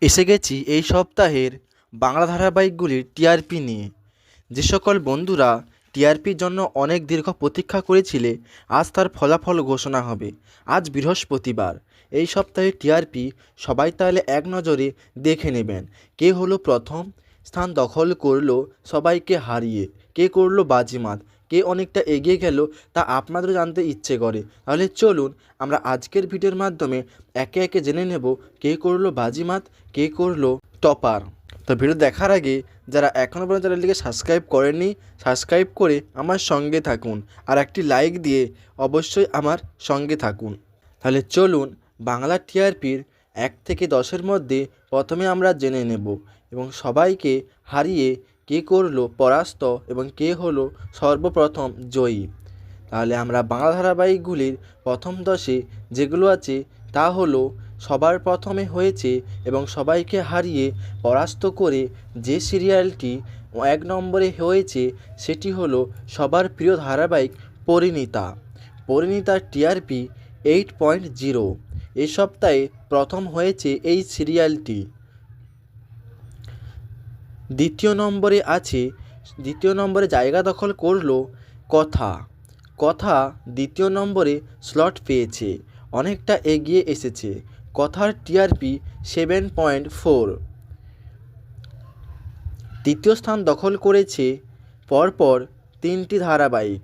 এসে গেছি এই সপ্তাহের বাংলা ধারাবাহিকগুলির টিআরপি নিয়ে। যে সকল বন্ধুরা টিআরপির জন্য অনেক দীর্ঘ প্রতীক্ষা করেছিলে, আজ তার ফলাফল ঘোষণা হবে। আজ বৃহস্পতিবার। এই সপ্তাহে টিআরপি সবাই তাহলে এক নজরে দেখে নেবেন। কে হলো প্রথম? স্থান দখল করল সবাইকে হারিয়ে। কে করল বাজিমাত? কে অনেকটা এগিয়ে গেল তা আপনাদেরও জানতে ইচ্ছে করে। তাহলে চলুন আমরা আজকের ভিডিওর মাধ্যমে একে একে জেনে নেব কে করল বাজিমাত, কে করল টপার। তো ভিডিও দেখার আগে যারা এখনও পর্যন্ত চ্যানেলটিকে সাবস্ক্রাইব করেননি, সাবস্ক্রাইব করে আমার সঙ্গে থাকুন আর একটি লাইক দিয়ে অবশ্যই আমার সঙ্গে থাকুন। তাহলে চলুন বাংলা টিআরপির এক থেকে দশের মধ্যে প্রথমে আমরা জেনে নেব এবং সবাইকে হারিয়ে কে করল পরাস্ত এবং কে হলো সর্বপ্রথম জয়ী? তাহলে আমরা বাংলা ধারাবাহিকগুলির প্রথম দশে যেগুলো আছে, তা হলো, সবার প্রথমে হয়েছে এবং সবাইকে হারিয়ে পরাস্ত করে যে সিরিয়ালটি এক নম্বরে হয়েছে, সেটি হলো সবার প্রিয় ধারাবাহিক পরিণীতা। পরিণীতার টিআরপি এইট পয়েন্ট জিরো এ সপ্তাহে প্রথম হয়েছে এই সিরিয়ালটি। দ্বিতীয় নম্বরে আছে, দ্বিতীয় নম্বরে জায়গা দখল করল কথা। কথা দ্বিতীয় নম্বরে স্লট পেয়েছে, অনেকটা এগিয়ে এসেছে। কথার টিআরপি সেভেন পয়েন্ট ফোর তৃতীয় স্থান দখল করেছে, পরপর তিনটি ধারাবাহিক।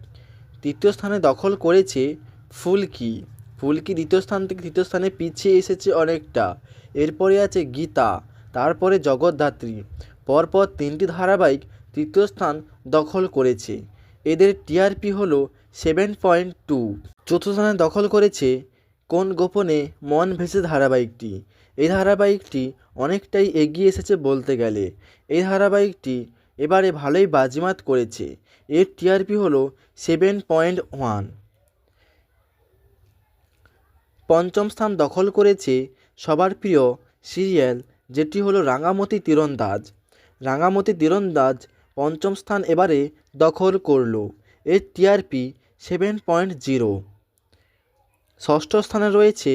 তৃতীয় স্থানে দখল করেছে ফুলকি। ফুলকি দ্বিতীয় স্থান থেকে তৃতীয় স্থানে পিছিয়ে এসেছে অনেকটা। এরপরে আছে গীতা, তারপরে জগদ্ধাত্রী। পরপর তিনটি ধারাবাহিক তৃতীয় স্থান দখল করেছে। এদের টিআরপি হলো সেভেন পয়েন্ট টু। চতুর্থ স্থানে দখল করেছে কোন গোপনে মন ভেসে ধারাবাহিকটি? এই ধারাবাহিকটি অনেকটাই এগিয়ে এসেছে বলতে গেলে। এই ধারাবাহিকটি এবারে ভালোই বাজিমাত করেছে। এর টিআরপি হলো সেভেন পয়েন্ট ওয়ান। পঞ্চম স্থান দখল করেছে সবার প্রিয় সিরিয়াল, যেটি হলো রাঙামতি তীরন্দাজ। রাঙামতি তীরন্দাজ পঞ্চম স্থান এবারে দখল করল এর টিআরপি সেভেন পয়েন্ট জিরো ষষ্ঠ স্থানে রয়েছে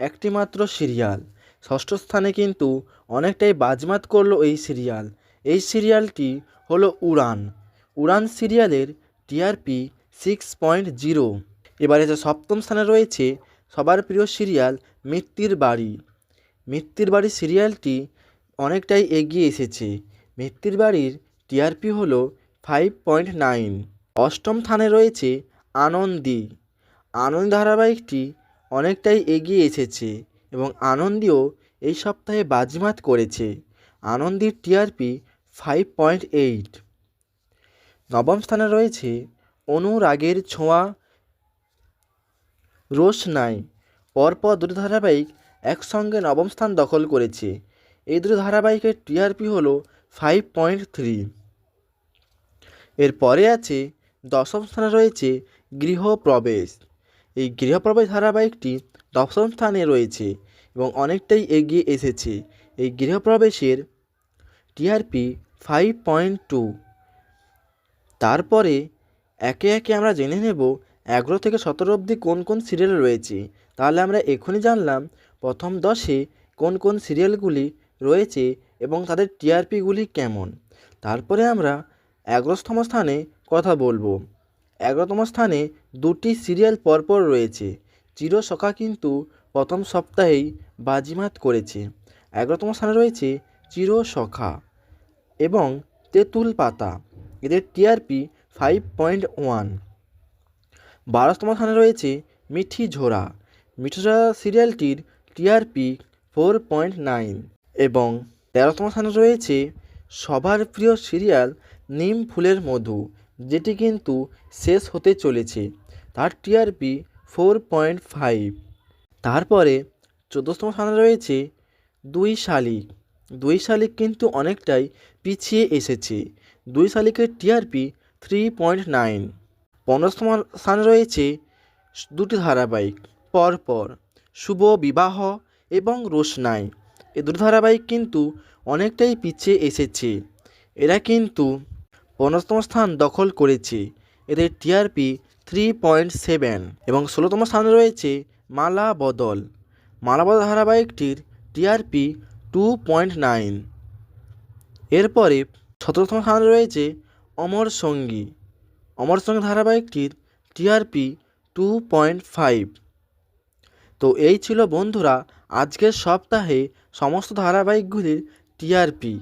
একটি মাত্র সিরিয়াল। ষষ্ঠ স্থানে কিন্তু অনেকটাই বাজমাত করল এই সিরিয়াল। এই সিরিয়ালটি হলো উড়ান। উড়ান সিরিয়ালের টিআরপি সিক্স পয়েন্ট জিরো এবারে যে সপ্তম স্থানে রয়েছে সবার প্রিয় সিরিয়াল মৃত্যুর বাড়ি। মৃত্যুর বাড়ি সিরিয়ালটি অনেকটাই এগিয়ে এসেছে। মৃত্যুর বাড়ির টিআরপি হলো ফাইভ পয়েন্ট নাইন। অষ্টম স্থানে রয়েছে আনন্দী। আনন্দ ধারাবাহিকটি অনেকটাই এগিয়ে এসেছে এবং আনন্দীও এই সপ্তাহে বাজিমাত করেছে। আনন্দীর টিআরপি ফাইভ পয়েন্ট এইট। নবম স্থানে রয়েছে অনুরাগের ছোঁয়া রোশনাই। পরপর দুটি ধারাবাহিক একসঙ্গে নবম স্থান দখল করেছে। এই দুটি ধারাবাহিকের টিআরপি হলো ফাইভ পয়েন্ট থ্রি এরপরে আছে দশম স্থানে রয়েছে গৃহপ্রবেশ। এই গৃহপ্রবেশ ধারাবাহিকটি দশম স্থানে রয়েছে এবং অনেকটাই এগিয়ে এসেছে। এই গৃহপ্রবেশের টিআরপি ফাইভ পয়েন্ট টু তারপরে একে একে আমরা জেনে নেব এগারো থেকে সতেরো অবধি কোন কোন সিরিয়াল রয়েছে। তাহলে আমরা এখনই জানলাম প্রথম দশে কোন কোন সিরিয়ালগুলি রয়েছে এবং তাদের টিআরপিগুলি কেমন? তারপরে আমরা এগারোতম স্থানে কথা বলব। এগারোতম স্থানে দুটি সিরিয়াল পরপর রয়েছে। চিরসখা কিন্তু প্রথম সপ্তাহেই বাজিমাত করেছে। এগারোতম স্থানে রয়েছে চিরসখা এবং তেঁতুল পাতা। এদের টিআরপি ফাইভ পয়েন্ট ওয়ান। বারোতম স্থানে রয়েছে মিঠি ঝোড়া। মিঠি ঝোড়া সিরিয়ালটির টিআরপি ফোর পয়েন্ট নাইন এবং তেরোতম স্থানে রয়েছে সবার প্রিয় সিরিয়াল নিম ফুলের মধু, যেটি কিন্তু শেষ হতে চলেছে। তার টিআরপি ফোর পয়েন্ট ফাইভ। তারপরে চোদ্দোতম স্থানে রয়েছে দুই শালিক। দুই শালিক কিন্তু অনেকটাই পিছিয়ে এসেছে। দুই শালিকের টিআরপি থ্রি পয়েন্ট নাইন। পনেরোতম স্থানে রয়েছে দুটি ধারাবাহিক, পরপর, শুভ বিবাহ এবং রোশনাই। এই দুটি ধারাবাহিক কিন্তু অনেকটাই পিছিয়ে এসেছে। এরা কিন্তু পনেরোতম স্থান দখল করেছে। এদের টিআরপি থ্রি পয়েন্ট সেভেন এবং ষোলোতম স্থানে রয়েছে মালা বদল। মালা বদল ধারাবাহিকটির টিআরপি টু পয়েন্ট নাইন। এরপরে সতেরোতম স্থানে রয়েছে অমর সঙ্গী। অমর সঙ্গী ধারাবাহিকটির টিআরপি টু পয়েন্ট ফাইভ। তো এই ছিল বন্ধুরা, আজকের সপ্তাহে সমস্ত ধারাবাহিকগুলির টিআরপি।